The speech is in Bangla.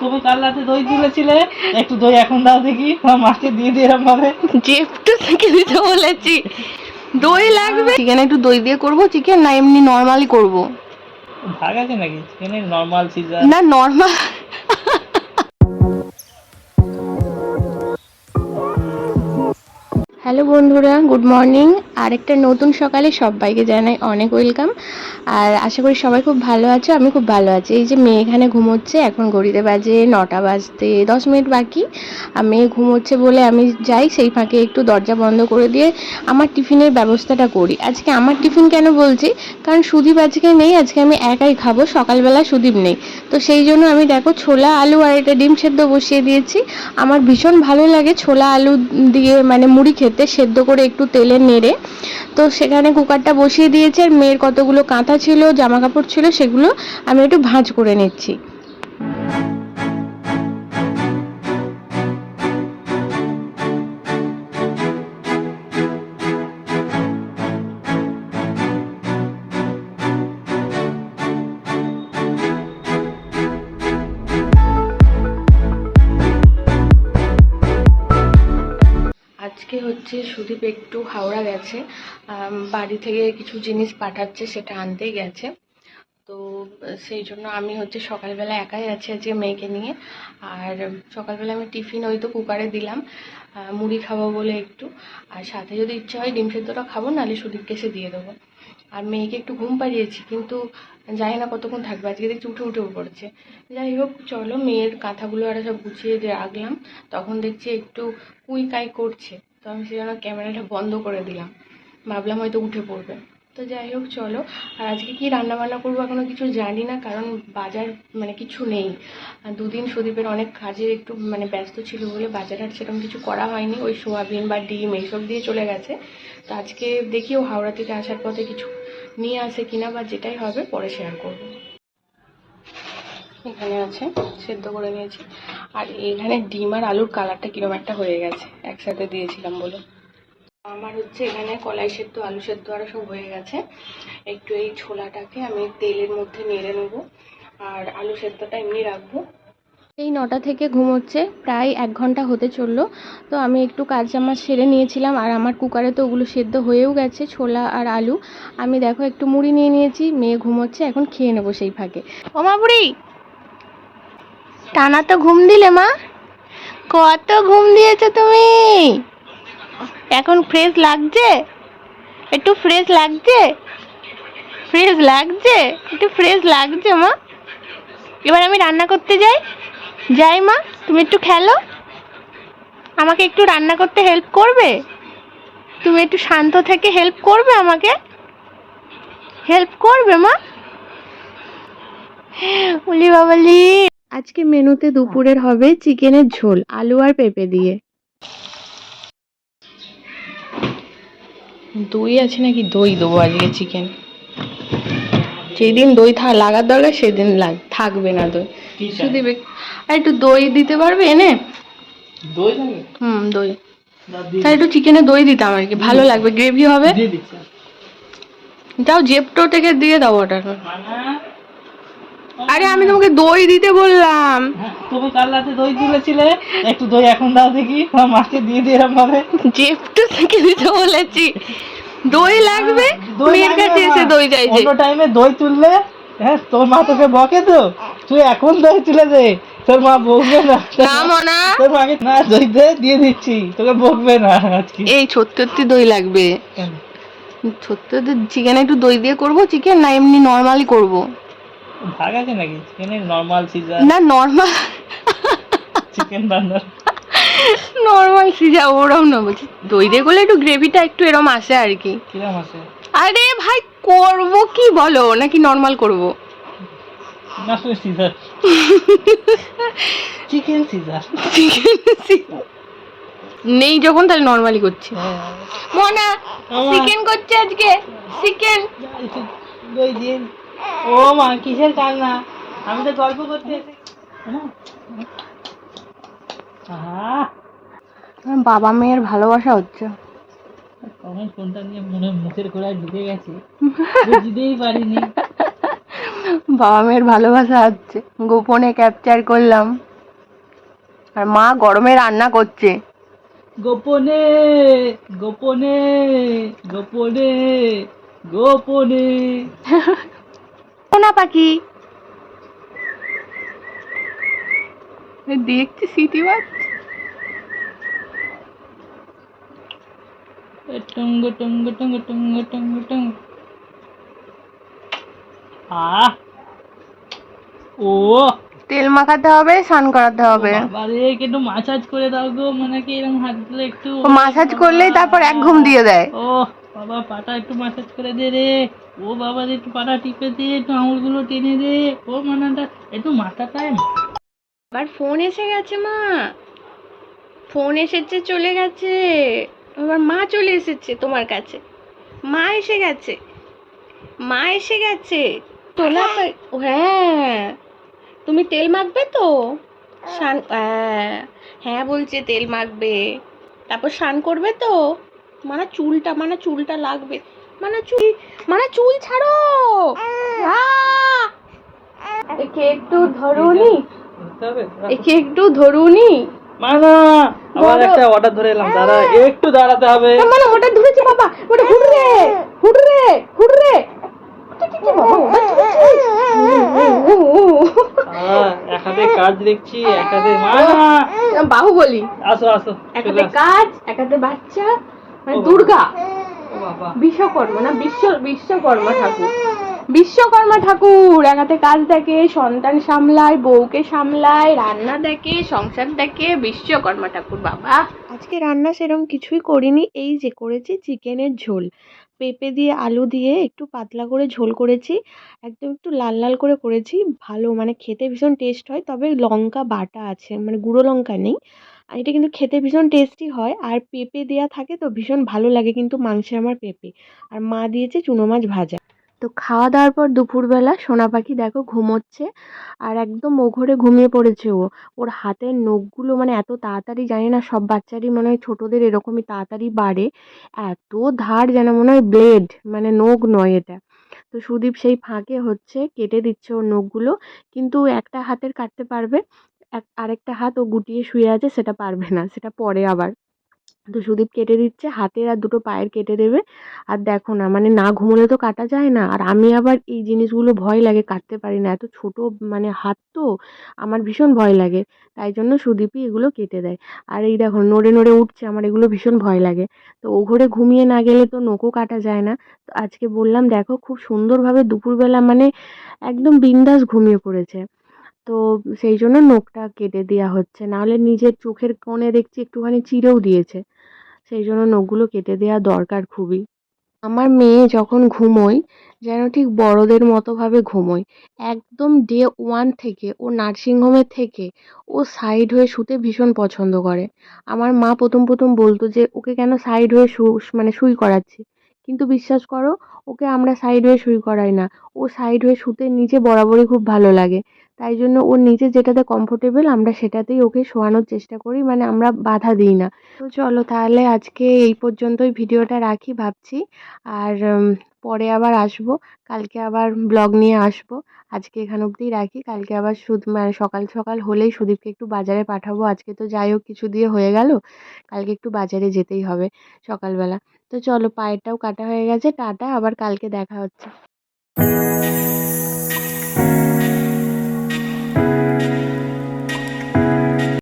তুমি কাল রাতে দই তুলেছিলে? একটু দই এখন দাও দেখি আমার মাকে দিয়ে দিয়ে ভাবে জেপটো থেকে দিতে বলেছি। দই লাগবে? চিকেন একটু দই দিয়ে করব চিকেন না এমনি নর্মালি করব। ভাগ আছে নাকি? চিকেনের নর্মাল সিজার না নর্মাল হ্যালো বন্ধুরা গুড মর্নিং। আরেকটা নতুন সকালে সবাইকে জানাই অনেক ওয়েলকাম। আর আশা করি সবাই খুব ভালো আছো, আমি খুব ভালো আছি। এই যে মেয়ে এখানে ঘুমোচ্ছে, এখন ঘড়িতে বাজে নটা বাজতে দশ মিনিট বাকি। মেয়ে ঘুমোচ্ছে বলে আমি যাই, সেই ফাঁকে একটু দরজা বন্ধ করে দিয়ে আমার টিফিনের ব্যবস্থাটা করি। আজকে আমার টিফিন কেন বলছি? কারণ সুদীপ আজকে নেই, আজকে আমি একাই খাব, সকালবেলা সুদীপ নেই। তো সেই জন্য আমি দেখো ছোলা আলু আর এটা ডিম সেদ্ধ বসিয়ে দিয়েছি। আমার ভীষণ ভালো লাগে ছোলা আলু দিয়ে মানে মুড়ি খেতে, সেদ্ধ করে একটু তেলে নেড়ে। তো সেখানে কুকারটা বসিয়ে দিয়েছে, আর মেয়ের কতগুলো কাঁথা ছিল জামা কাপড় ছিল, সেগুলো আমি একটু ভাঁজ করে নিচ্ছি। হচ্ছে সুদীপ একটু হাওড়া গেছে বাড়ি থেকে কিছু জিনিস পাঠাচ্ছে সেটা আনতেই গেছে। তো, সেই জন্য আমি হচ্ছে সকালবেলা একাই আছি আজকে মেয়েকে নিয়ে। আর সকালবেলা আমি টিফিন ওই তো কুকারে দিলাম মুড়ি খাব বলে একটু। আর সাথে যদি ইচ্ছা হয় ডিম সেদ্ধটা খাব, নাহলে সুদীপকে এসে দিয়ে দেবো। আর মেয়েকে একটু ঘুম পাড়িয়েছি, কিন্তু জানি না কতক্ষণ থাকবে। আজকে দেখছি উঠে উঠেও পড়ছে। যাই হোক, চলো মেয়ের কাঁথাগুলো আর সব গুছিয়ে রাখলাম। তখন দেখছি একটু কুই কাই করছে। তো আমি সেই জন্য ক্যামেরাটা বন্ধ করে দিলাম। ভাবলাম হয়তো উঠে পড়বে। তো যাই হোক, চলো। আর আজকে কি রান্না বান্না করব এখনও কিছু জানি না, কারণ বাজার মানে কিছু নেই। আর দুদিন সুদীপের অনেক কাজে একটু মানে ব্যস্ত ছিল বলে বাজার আর সেরকম কিছু করা হয়নি। ওই সোয়াবিন বা ডিম এইসব দিয়ে চলে গেছে। তো আজকে দেখি ও হাওড়া থেকে আসার পথে কিছু নিয়ে আসে কিনা বা যেটাই হবে পরে শেয়ার করব। এখানে আছে, সেদ্ধ করে নিয়েছি। আর এখানে ডিম আর আলুর কালারটা কিরম একটা হয়ে গেছে? একসাথে দিয়েছিলাম বলে আমার হচ্ছে এখানে কলাই সেদ্ধ, আলু সেদ্ধ আর সব হয়ে গেছে। একটু এই ছোলাটাকে আমি তেলের মধ্যে নেড়ে নেব। আর আলু সেদ্ধটা এমনি রাখব। এই নটা থেকে ঘুমোচ্ছে প্রায় এক ঘণ্টা হতে চলল। তো আমি একটু কাজ জামা সেরে নিয়েছিলাম, আর আমার কুকারে তো ওগুলো সেদ্ধ হয়েও গেছে, ছোলা আর আলু। আমি দেখো একটু মুড়ি নিয়ে নিয়েছি, মেয়ে ঘুমোচ্ছে, এখন খেয়ে নেব সেই ফাঁকে। ও মা বুড়ি! টানা তো ঘুম দিলে, মা। কত ঘুম দিয়েছ তুমি? এখন ফ্রেশ লাগছে? একটু ফ্রেশ লাগছে? ফ্রেশ লাগছে? একটু ফ্রেশ লাগছে, মা। এবার আমি রান্না করতে যাই। যাই, মা, তুমি একটু খেলো। আমাকে একটু রান্না করতে হেল্প করবে? তুমি একটু শান্ত থেকে হেল্প করবে আমাকে? হেল্প করবে, মা? উলি বাবালি। আজকে মেনুতে দুপুরের হবে চিকেনের ঝোল আলু আর পেঁপে দিয়ে। দই আছে নাকি? দই দেবো আজকে চিকেন। যেদিন দই থা লাগার দরকার সেদিন লাগ থাকবে না দই। শুধু বে- আর একটু দই দিতে পারবে এনে? দই হুম দই। তাহলে একটু চিকেনে দই দিতাম আর কি ভালো লাগবে। গ্রেভি হবে? যাও জেপটো থেকে দিয়ে দাও ওটা মানা আরে আমি তোমাকে দই দিতে বললাম। হ্যাঁ, তুমি কাল রাতে দই তুলেছিলে? একটু দই এখন দাও দেখি আমার মাকে দিয়ে দিয়ে এরম ভাবে জেপটো থেকে দিতে বলেছি। দই লাগবে? মেয়ের কাছে এসে দই চাইছে। অন্য টাইমে দই তুললে হ্যাঁ তোর মা তোকে বকে তো। তুই এখন দই তুলে দে। তোর মা বকবে না। না মনা। তোর মাকে না দই দে দিয়ে দিচ্ছি। তোকে বকবে না আজকে। এই সত্যি দই লাগবে। সত্যি চিকেন একটু দই দিয়ে করব চিকেন না এমনি নর্মালি করব। ভাগ আছে নাকি? চিকেনের নর্মাল সিজার না নর্মাল চিকেন রান্নার নর্মাল সিজা ওরম না বলছি। দই দিয়ে করলে একটু গ্রেভিটা একটু এরম আসে আর কি। কিরম আছে আরে ভাই করব কি বলো? নাকি নর্মাল করব? না সিজার চিকেন সিজার নেই যখন তাহলে নর্মালি করছি। হ্যাঁ। মনা চিকেন করছে আজকে? চিকেন দই দিয়ে ও মা কিসের কান্না? আমি তো গল্প করতে বাবা মেয়ের ভালোবাসা হচ্ছে। কখন ফোনটা নিয়ে মনে মুখের ঢুকে গেছে। বুঝতেই পারিনি। বাবা মেয়ের ভালোবাসা হচ্ছে। গোপনে ক্যাপচার করলাম। আর মা গরমে রান্না করছে। গোপনে গোপনে গোপনে গোপনে। সোনা পাখি দেখছি সিটি বাজছে টঙ্গ টঙ্গ টঙ্গ টঙ্গ টঙ্গ টঙ্গ। আহ! ও! তেল মাখাতে হবে স্নান করাতে হবে। একটু মাসাজ করে দাও গো মানে কি এরকম হাত দিলে একটু মাসাজ করলেই তারপর এক ঘুম দিয়ে দেয়। ও বাবা, পাটা একটু মাসাজ করে দে রে। ও বাবা একটু পাটা টিপে দে, একটু আঙুলগুলো টেনে দে। ও মানাটা একটু মাথা মাথাটায় আবার ফোন এসে গেছে মা। ফোন এসেছে, চলে গেছে। এবার মা চলে এসেছে তোমার কাছে। মা এসে গেছে। মা এসে গেছে। তোলা হ্যাঁ। তুমি তেল মাখবে তো? হ্যাঁ হ্যাঁ বলছে তেল মাখবে। তারপর স্নান করবে তো? মানে চুলটা মানে চুলটা লাগবে। মানে চুল মানে চুল ছাড়ো! একে একটু ধরুনি। একে একটু ধরুনি। মানা আবার একটা অর্ডার ধরে এলাম দাঁড়া একটু দাঁড়াতে হবে। মানে ওটা ধরেছে বাবা। ওটা এক হাতে কাজ দেখছি এক হাতে মানা বাহুবলি। আসো আসো এক হাতে কাজ এক হাতে বাচ্চা। মানে দুর্গা। বিশ্বকর্মা না বিশ্ব বিশ্বকর্মা ঠাকুর। বিশ্বকর্মা ঠাকুর এক হাতে কাজ দেখে সন্তান সামলায় বউকে সামলায় রান্না দেখে সংসার দেখে বিশ্বকর্মা ঠাকুর বাবা। আজকে রান্না সেরকম কিছুই করিনি এই যে করেছি চিকেনের ঝোল। পেঁপে দিয়ে আলু দিয়ে একটু পাতলা করে ঝোল করেছি একদম একটু লাল লাল করে করেছি ভালো মানে খেতে ভীষণ টেস্ট হয় তবে লঙ্কা বাটা আছে মানে গুঁড়ো লঙ্কা নেই। আর এটা কিন্তু খেতে ভীষণ টেস্টি হয়। আর পেঁপে দেওয়া থাকে তো ভীষণ ভালো লাগে কিন্তু মাংসে আমার পেঁপে। আর মা দিয়েছে চুনো মাছ ভাজা। তো খাওয়া দাওয়ার পর দুপুরবেলা সোনা পাখি দেখো ঘুমোচ্ছে আর একদম ওঘরে ঘুমিয়ে পড়েছে ও। ওর হাতের নখগুলো মানে এত তাড়াতাড়ি জানি না, সব বাচ্চারই মনে হয় ছোটোদের এরকমই তাড়াতাড়ি বাড়ে। এত ধার যেন মনে হয় ব্লেড মানে নখ নয় এটা। তো সুদীপ সেই ফাঁকে হচ্ছে কেটে দিচ্ছে ওর নখগুলো। কিন্তু একটা হাতের কাটতে পারবে। এক, আরেকটা হাত ও গুটিয়ে শুয়ে আছে, সেটা পারবে না, সেটা পরে আবার। তো সুদীপ কেটে দিচ্ছে, হাতের আর দুটো পায়ের কেটে দেবে। আর দেখো না মানে না ঘুমোলে তো কাটা যায় না। আর আমি আবার এই জিনিসগুলো ভয় লাগে, কাটতে পারি না। এত ছোট মানে হাত তো আমার ভীষণ ভয় লাগে। তাই জন্য সুদীপই এগুলো কেটে দেয়। আর এই দেখো, নড়ে নড়ে উঠছে, আমার এগুলো ভীষণ ভয় লাগে। তো ও ঘরে ঘুমিয়ে না গেলে তো নখও কাটা যায় না। তো আজকে বললাম, দেখো, খুব সুন্দরভাবে দুপুরবেলা মানে একদম বিন্দাস ঘুমিয়ে পড়েছে। তো সেই জন্য নখটা কেটে দেওয়া হচ্ছে। নাহলে নিজের চোখের কোণে দেখছি একটুখানি চিরেও দিয়েছে। সেই জন্য নখগুলো কেটে দেওয়া দরকার খুবই। আমার মেয়ে যখন ঘুমোয়, যেন ঠিক বড়দের মতোভাবে ঘুমোয়। একদম ডে ওয়ান থেকে, ও নার্সিংহোমের থেকে, ও সাইড হয়ে শুতে ভীষণ পছন্দ করে। আমার মা প্রথম প্রথম বলতো যে, ওকে কেন সাইড হয়ে শু মানে শুই করাচ্ছি? কিন্তু বিশ্বাস করো, ওকে আমরা সাইড হয়ে শুই করাই না। ও সাইড হয়ে শুতে নিচে বরাবরই খুব ভালো লাগে। তাই জন্য ওর নিজে যেটাতে কমফোর্টেবল আমরা সেটাতেই ওকে শোয়ানোর চেষ্টা করি মানে আমরা বাধা দিই না। তো চলো তাহলে আজকে এই পর্যন্তই ভিডিওটা রাখি ভাবছি, আর পরে আবার আসব, কালকে আবার ব্লগ নিয়ে আসব। আজকে এখান অবধিই রাখি, কালকে আবার সুদ মানে সকাল সকাল হলেই সুদীপকে একটু বাজারে পাঠাবো, আজকে তো যাই হোক কিছু দিয়ে হয়ে গেল, কালকে একটু বাজারে যেতেই হবে সকালবেলা। তো চলো পায়েরটাও কাটা হয়ে গেছে, টাটা, আবার কালকে দেখা হচ্ছে।